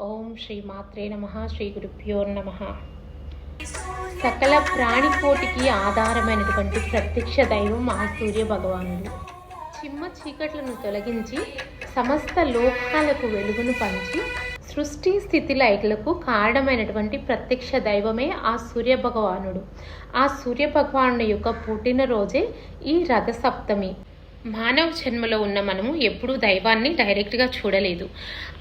ఓం శ్రీ మాత్రే నమ శ్రీ గురుభ్యో నమ. సకల ప్రాణికోటికి ఆధారమైనటువంటి ప్రత్యక్ష దైవం ఆ సూర్య భగవానుడు. చిమ్మ చీకట్లను తొలగించి సమస్త లోకాలకు వెలుగును పంచి సృష్టి స్థితి లైట్లకు కారణమైనటువంటి ప్రత్యక్ష దైవమే ఆ సూర్య భగవానుడు. ఆ సూర్య భగవానుడి యొక్క పుట్టినరోజే ఈ రథసప్తమి. మానవ జన్మలో ఉన్న మనము ఎప్పుడూ దైవాన్ని డైరెక్ట్గా చూడలేదు.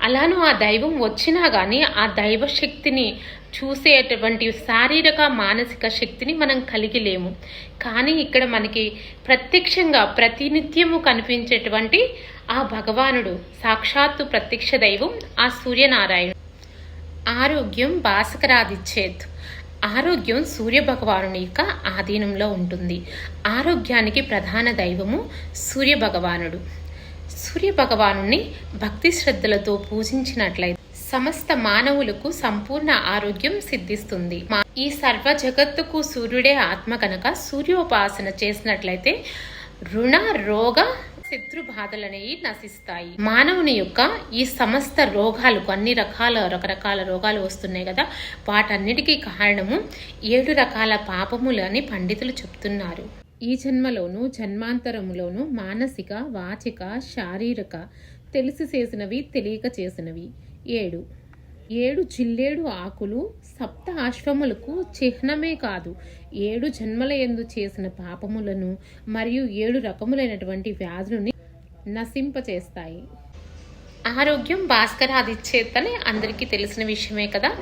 అలాను ఆ దైవం వచ్చినా కానీ ఆ దైవ శక్తిని చూసేటువంటి శారీరక మానసిక శక్తిని మనం కలిగి లేము కానీ ఇక్కడ మనకి ప్రత్యక్షంగా ప్రతినిత్యము కనిపించేటువంటి ఆ భగవానుడు సాక్షాత్తు ప్రత్యక్ష దైవం ఆ సూర్యనారాయణుడు. ఆరోగ్యం భాస్కరాదిచ్చేత్ ఆరోగ్యం సూర్య భగవానుని యొక్క ఆధీనంలో ఉంటుంది. ఆరోగ్యానికి ప్రధాన దైవము సూర్య భగవానుడు సూర్య భక్తి శ్రద్ధలతో పూజించినట్లయితే సమస్త మానవులకు సంపూర్ణ ఆరోగ్యం సిద్ధిస్తుంది. ఈ సర్వ జగత్తుకు సూర్యుడే ఆత్మ కనుక సూర్యోపాసన చేసినట్లయితే రుణ రోగ శత్రు బాధలనేవి నశిస్తాయి. మానవుని యొక్క ఈ సమస్త రోగాలకు అన్ని రకాల రకరకాల రోగాలు వస్తున్నాయి కదా. వాటన్నిటికీ కారణము ఏడు రకాల పాపములని పండితులు చెప్తున్నారు. ఈ జన్మలోను జన్మాంతరములోను మానసిక వాచిక శారీరక తెలిసి చేసినవి తెలియక చేసినవి. ఏడు ఏడు జిల్లేడు ఆకులు సప్త అశ్వములకు చిహ్నమే కాదు. ఏడు జన్మల ఎందు చేసిన పాపములను మరియు ఏడు రకములైనటువంటి వ్యాధులని నశింపచేస్తాయి. ఆరోగ్యం భాస్కరాదిచ్చేతని అందరికీ తెలిసిన విషయమే కదా?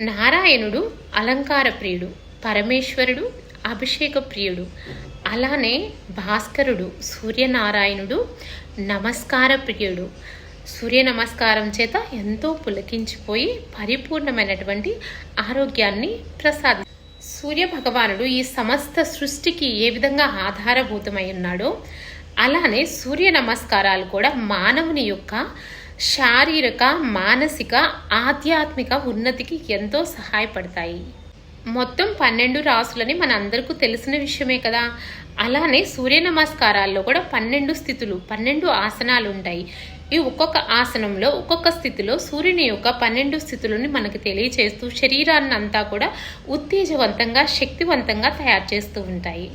నారాయణుడు అలంకార ప్రియుడు పరమేశ్వరుడు అభిషేక ప్రియుడు అలానే భాస్కరుడు సూర్యనారాయణుడు నమస్కార ప్రియుడు సూర్య నమస్కారం చేత ఎంతో పులకించిపోయి పరిపూర్ణమైనటువంటి ఆరోగ్యాన్ని ప్రసాది సూర్య భగవానుడు ఈ సమస్త సృష్టికి ఏ విధంగా ఆధారభూతమై ఉన్నాడో అలానే సూర్య నమస్కారాలు కూడా మానవుని యొక్క శారీరక మానసిక ఆధ్యాత్మిక ఉన్నతికి ఎంతో సహాయపడతాయి. మొత్తం పన్నెండు రాసులని మన అందరికీ తెలిసిన విషయమే కదా. అలానే సూర్య నమస్కారాల్లో కూడా పన్నెండు స్థితులు పన్నెండు ఆసనాలు ఉంటాయి. ఈ ఒక్కొక్క ఆసనంలో ఒక్కొక్క స్థితిలో సూర్యుని యొక్క పన్నెండు స్థితులని మనకు తెలియచేస్తూ శరీరాన్ని అంతా కూడా ఉత్తేజవంతంగా శక్తివంతంగా తయారు చేస్తూ ఉంటాయి.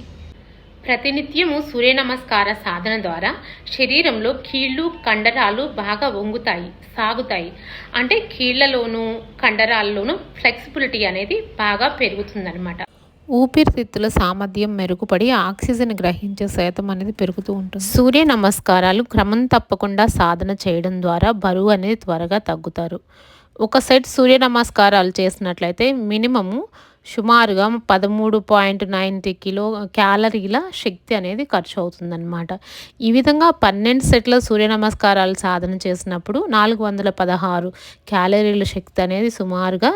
ప్రతినిత్యము సూర్య నమస్కార సాధన ద్వారా శరీరంలో కీళ్ళు కండరాలు బాగా వంగుతాయి సాగుతాయి. అంటే కీళ్ళలోనూ కండరాల్లోనూ ఫ్లెక్సిబిలిటీ అనేది బాగా పెరుగుతుందన్నమాట. ఊపిరితిత్తుల సామర్థ్యం మెరుగుపడి ఆక్సిజన్ గ్రహించే శాతం అనేది పెరుగుతూ ఉంటుంది. సూర్య నమస్కారాలు క్రమం తప్పకుండా సాధన చేయడం ద్వారా బరువు అనేది త్వరగా తగ్గుతారు. ఒక సెట్ సూర్య నమస్కారాలు చేసినట్లయితే మినిమము సుమారుగా పదమూడు పాయింట్ నైంటీ కిలో క్యాలరీల శక్తి అనేది ఖర్చు అవుతుందన్నమాట. ఈ విధంగా పన్నెండు సెట్ల సూర్య నమస్కారాలు సాధన చేసినప్పుడు నాలుగు వందల పదహారు క్యాలరీల శక్తి అనేది సుమారుగా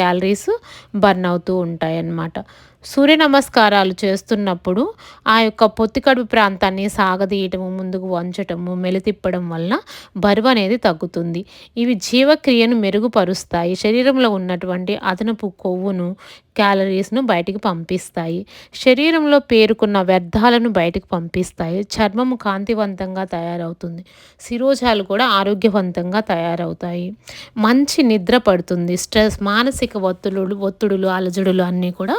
క్యాలరీస్ బర్న్ అవుతూ ఉంటాయి అన్నమాట సూర్య నమస్కారాలు చేస్తున్నప్పుడు ఆ యొక్క పొత్తికడుపు ప్రాంతాన్ని సాగదీయటము ముందుకు వంచటము మెలితిప్పడం వలన బరువు అనేది తగ్గుతుంది. ఇవి జీవక్రియను మెరుగుపరుస్తాయి. శరీరంలో ఉన్నటువంటి అదనపు కొవ్వును క్యాలరీస్ను బయటికి పంపిస్తాయి. శరీరంలో పేరుకున్న వ్యర్థాలను బయటికి పంపిస్తాయి. చర్మము కాంతివంతంగా తయారవుతుంది. శిరోజాలు కూడా ఆరోగ్యవంతంగా తయారవుతాయి. మంచి నిద్ర పడుతుంది. స్ట్రెస్ మానసిక ఒత్తిడులు ఒత్తిడులు అలజడులు అన్నీ కూడా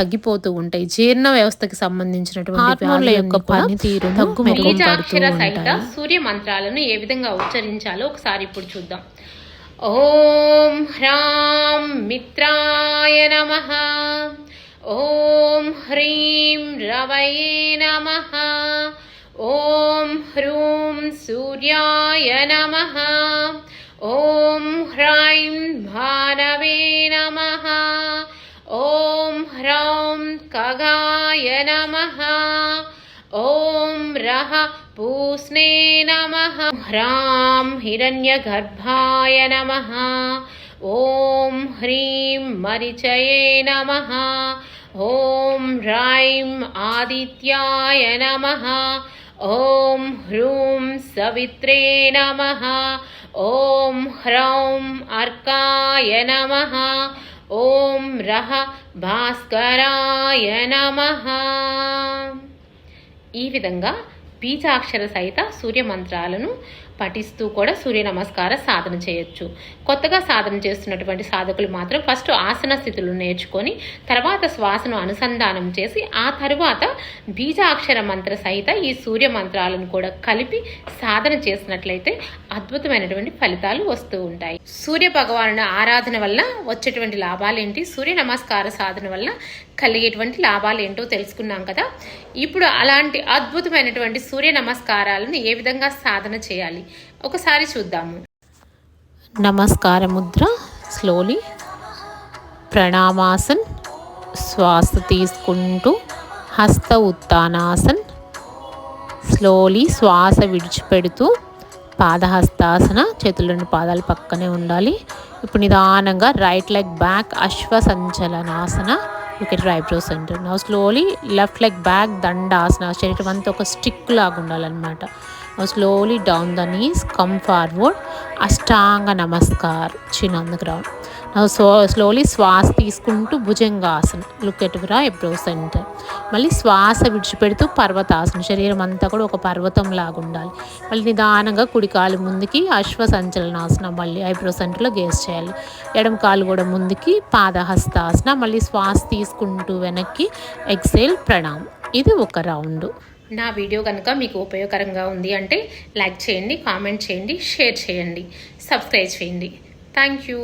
తగ్గిపోతూ ఉంటాయి. జీర్ణ వ్యవస్థకి సంబంధించినటువంటి హార్మోన్ల యొక్క పనితీరు తగ్గు బీజాక్షర సహిత సూర్య మంత్రాలను ఏ విధంగా ఉచ్చరించాలో ఒకసారి ఇప్పుడు చూద్దాం. ఓం హ్రాం మిత్రాయ నమ. ఓం హ్రీం రవయే నమ. ఓం హ్రూం సూర్యాయ నమ. ఓం ఖగాయ నమ. ఓం రహ పూస్నే నమ. హ్రాం హిరణ్యగర్భాయ నమ. ఓం హ్రీం మరిచయే నమ. ఓం హ్రైం ఆదిత్యాయ నమ. ఓం హ్రూం సవిత్రే నమ. ఓం హ్రౌం అర్కాయ నమ. ఓం రహ భాస్కరాయ నమ. ఈ విధంగా బీజాక్షర సహిత సూర్య మంత్రాలను పఠిస్తూ కూడా సూర్య నమస్కార సాధన చేయొచ్చు. కొత్తగా సాధన చేస్తున్నటువంటి సాధకులు మాత్రం ఫస్ట్ ఆసన స్థితులు నేర్చుకొని తర్వాత శ్వాసను అనుసంధానం చేసి ఆ తరువాత బీజాక్షర మంత్ర సహిత ఈ సూర్య మంత్రాలను కూడా కలిపి సాధన చేసినట్లయితే అద్భుతమైనటువంటి ఫలితాలు వస్తూ ఉంటాయి. సూర్య భగవాను ఆరాధన వల్ల వచ్చేటువంటి లాభాలు ఏంటి సూర్య నమస్కార సాధన వల్ల కలిగేటువంటి లాభాలు ఏంటో తెలుసుకున్నాం కదా. ఇప్పుడు అలాంటి అద్భుతమైనటువంటి సూర్య నమస్కారాలను ఏ విధంగా సాధన చేయాలి? ఒకసారి చూద్దాము. నమస్కార ముద్ర స్లోలీ ప్రణామాసన్ శ్వాస తీసుకుంటూ హస్త ఉత్తానాసన్ స్లోలీ శ్వాస విడిచిపెడుతూ పాదహస్తాసన చేతులను రెండు పాదాలు పక్కనే ఉండాలి. ఇప్పుడు నిదానంగా right leg back Ashwa Sanchalanasana. Look at center now slowly left leg back Dandasana. శరీరం అంతా ఒక స్టిక్ లాగా ఉండాలన్నమాట. Slowly down the knees come forward Ashtanga Namaskar chin on the ground so slowly శ్వాస తీసుకుంటూ Bhujangasana look at brow eyebrow center మళ్ళీ శ్వాస విడిచిపెడుతూ పర్వతాసన శరీరం అంతా కూడా ఒక పర్వతం లాగా ఉండాలి మళ్ళీ నిదానంగా కుడి కాలు ముందుకి అశ్వ సంచలనాసనం మళ్ళీ ఐబ్రో సెంటర్లో గేస్ చేయాలి ఎడమ కాలు కూడా ముందుకి పాదహస్తాసన మళ్ళీ శ్వాస తీసుకుంటూ వెనక్కి ఎక్సేల్ ప్రణామం ఇది ఒక రౌండ్ నా వీడియో కనుక మీకు ఉపయోగకరంగా ఉంది అంటే లైక్ చేయండి కామెంట్ చేయండి షేర్ చేయండి సబ్స్క్రైబ్ చేయండి. Thank you